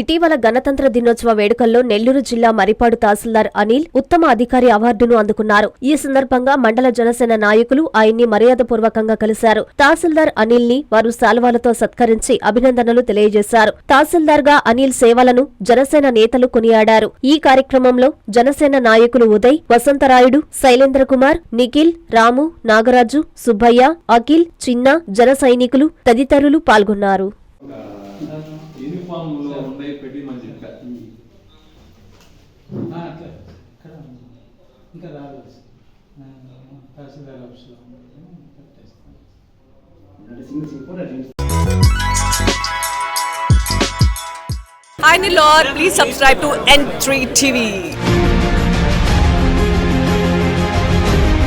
ఇటీవల గణతంత్ర దినోత్సవ వేడుకల్లో నెల్లూరు జిల్లా మరిపాడు తహసీల్దార్ అనిల్ ఉత్తమ అధికారి అవార్డును అందుకున్నారు. ఈ సందర్భంగా మండల జనసేన నాయకులు ఆయన్ని మర్యాదపూర్వకంగా కలిశారు. తహసీల్దార్ అనిల్ని వారు శాల్వాలతో సత్కరించి అభినందనలు తెలియజేశారు. తహసీల్దార్గా అనిల్ సేవలను జనసేన నేతలు కొనియాడారు. ఈ కార్యక్రమంలో జనసేన నాయకులు ఉదయ్ వసంతరాయుడు శైలేంద్ర కుమార్ నిఖిల్ రాము నాగరాజు సుబ్బయ్య అఖిల్ చిన్న జన సైనికులు తదితరులు పాల్గొన్నారు. ఇంకా రాలేదు తహసీల్దార్ ఆఫీస్లో ఉంది. పెట్టేస్తాను. Hi Nilor, please subscribe to N3 TV.